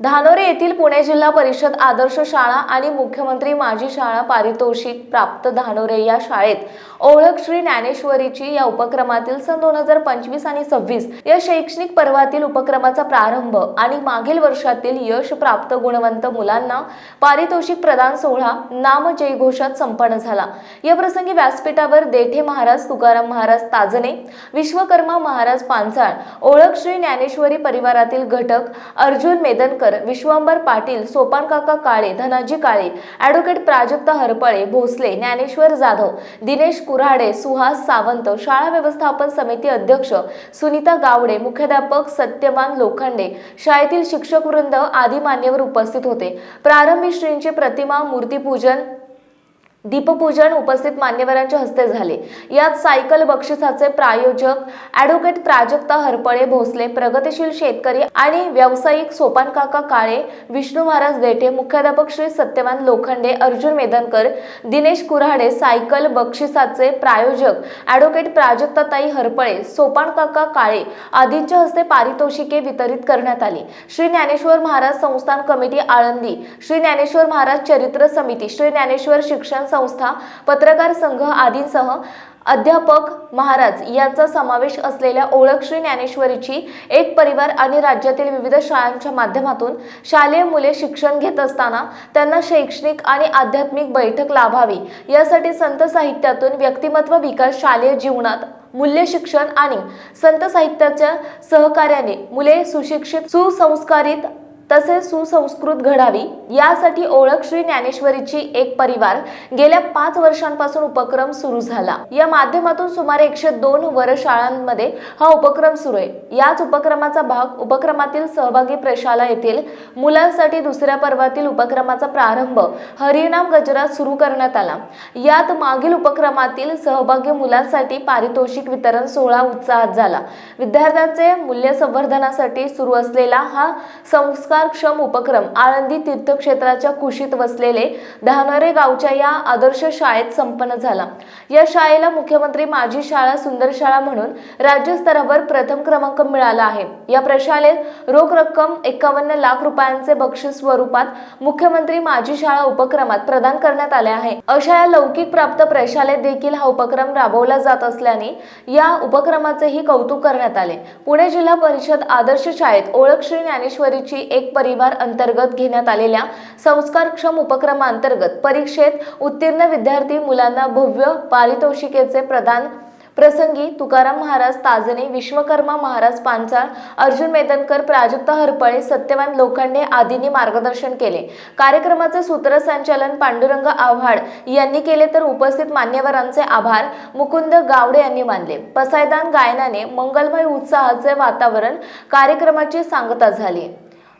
धानोरे येथील पुणे जिल्हा परिषद आदर्श शाळा आणि मुख्यमंत्री माजी शाळा पारितोषिक प्राप्त धानोरे या शाळेत ओळख श्री ज्ञानेश्वरीची या उपक्रमातील सन दोन हजार पंचवीस आणि सव्वीस या शैक्षणिक पर्वातील उपक्रमाचा प्रारंभ आणि मागील वर्षातील यश प्राप्त गुणवंत मुलांना पारितोषिक प्रदान सोहळा नाम जयघोषात संपन्न झाला. या प्रसंगी व्यासपीठावर देठे महाराज तुकाराम महाराज ताजने विश्वकर्मा महाराज पांचाळ ओळख श्री ज्ञानेश्वरी परिवारातील घटक अर्जुन मेदनकर विश्वंभर पाटील सोपानकाका काळे धनाजी काळे ॲडव्होकेट प्राजक्ता हरपळे भोसले ज्ञानेश्वर जाधव दिनेश कुऱ्हाडे सुहास सावंत शाळा व्यवस्थापन समिती अध्यक्ष सुनीता गावडे मुख्याध्यापक सत्यवान लोखंडे शाळेतील शिक्षक वृंद आदी मान्यवर उपस्थित होते. प्रारंभी श्रींची प्रतिमा मूर्तीपूजन दीपपूजन उपस्थित मान्यवरांच्या हस्ते झाले. यात सायकल बक्षिसाचे प्रायोजक ॲडव्होकेट प्राजक्ता हरपळे भोसले प्रगतिशील शेतकरी आणि व्यावसायिक सोपानकाका काळे विष्णू महाराज देठे मुख्याध्यापक श्री सत्यवान लोखंडे अर्जुन मेदनकर दिनेश कुऱ्हाडे सायकल बक्षिसाचे प्रायोजक ॲडव्होकेट प्राजक्ताताई हरपळे सोपानकाका काळे आदींच्या हस्ते पारितोषिके वितरित करण्यात आली. श्री ज्ञानेश्वर महाराज संस्थान कमिटी आळंदी श्री ज्ञानेश्वर महाराज चरित्र समिती श्री ज्ञानेश्वर शिक्षण संस्था पत्रकार संघ आदींसह अध्यापक महाराज यांचा समावेश असलेल्या ओळख श्री ज्ञानेश्वरीची एक परिवार आणि राज्यातील विविध शाळांच्या माध्यमातून शालेय मुले शिक्षण घेत असताना त्यांना शैक्षणिक आणि आध्यात्मिक बैठक लाभावी. यासाठी संत साहित्यातून व्यक्तिमत्व विकास शालेय जीवनात मूल्य शिक्षण आणि संत साहित्याच्या सहकार्याने मुले सुशिक्षित सुसंस्कारित तसेच सुसंस्कृत घडावी यासाठी ओळख श्री ज्ञानेश्वरीची एक परिवार गेल्या पाच वर्षांपासून उपक्रम सुरू झाला. या माध्यमातून सुमारे एकशे दोन वर्गशाळांमध्ये हा उपक्रम सुरू आहे. याच उपक्रमाचा भाग उपक्रमातील सहभागी प्रशाला येथील मुलांसाठी दुसऱ्या पर्वातील उपक्रमाचा प्रारंभ हरिनाम गजरात सुरू करण्यात आला. यात मागील उपक्रमातील सहभागी मुलांसाठी पारितोषिक वितरण सोहळा उत्साहात झाला. विद्यार्थ्यांचे मूल्य संवर्धनासाठी सुरू असलेला हा संस्कार संस्कारक्षम उपक्रम आळंदी तीर्थक्षेत्राच्या कुशीत वसलेले धानोरे गावच्या या आदर्श शाळेत संपन्न झाला. या शाळेला मुख्यमंत्री माझी शाळा सुंदर शाळा म्हणून राज्यस्तरावर प्रथम क्रमांक मिळाला आहे. या प्रशालेत रोख रक्कम एकावन्न लाख रुपयांचे बक्षीस स्वरूपात मुख्यमंत्री माझी शाळा उपक्रमात प्रदान करण्यात आले आहे. अशा या लौकिक प्राप्त प्रशालेत देखील हा उपक्रम राबवला जात असल्याने या उपक्रमाचेही कौतुक करण्यात आले. पुणे जिल्हा परिषद आदर्श शाळेत ओळख श्री ज्ञानेश्वरीची एक परिवार अंतर्गत घेण्यात आलेल्या संस्कारक्षम उपक्रमांतर्गत परीक्षेत उत्तीर्ण विद्यार्थी मुलांना भव्य पारितोषिकेचे प्रदान. प्रसंगी तुकाराम महाराज ताजने विश्वकर्मा महाराज पांचाळ अर्जुन मेदनकर प्राजक्ता हरपळे सत्यवान लोखंडे आदींनी मार्गदर्शन केले. कार्यक्रमाचे सूत्रसंचालन पांडुरंग आव्हाड यांनी केले तर उपस्थित मान्यवरांचे आभार. मुकुंद गावडे यांनी मानले. पसायदान गायनाने मंगलमय उत्साहाचे वातावरण कार्यक्रमाची सांगता झाली.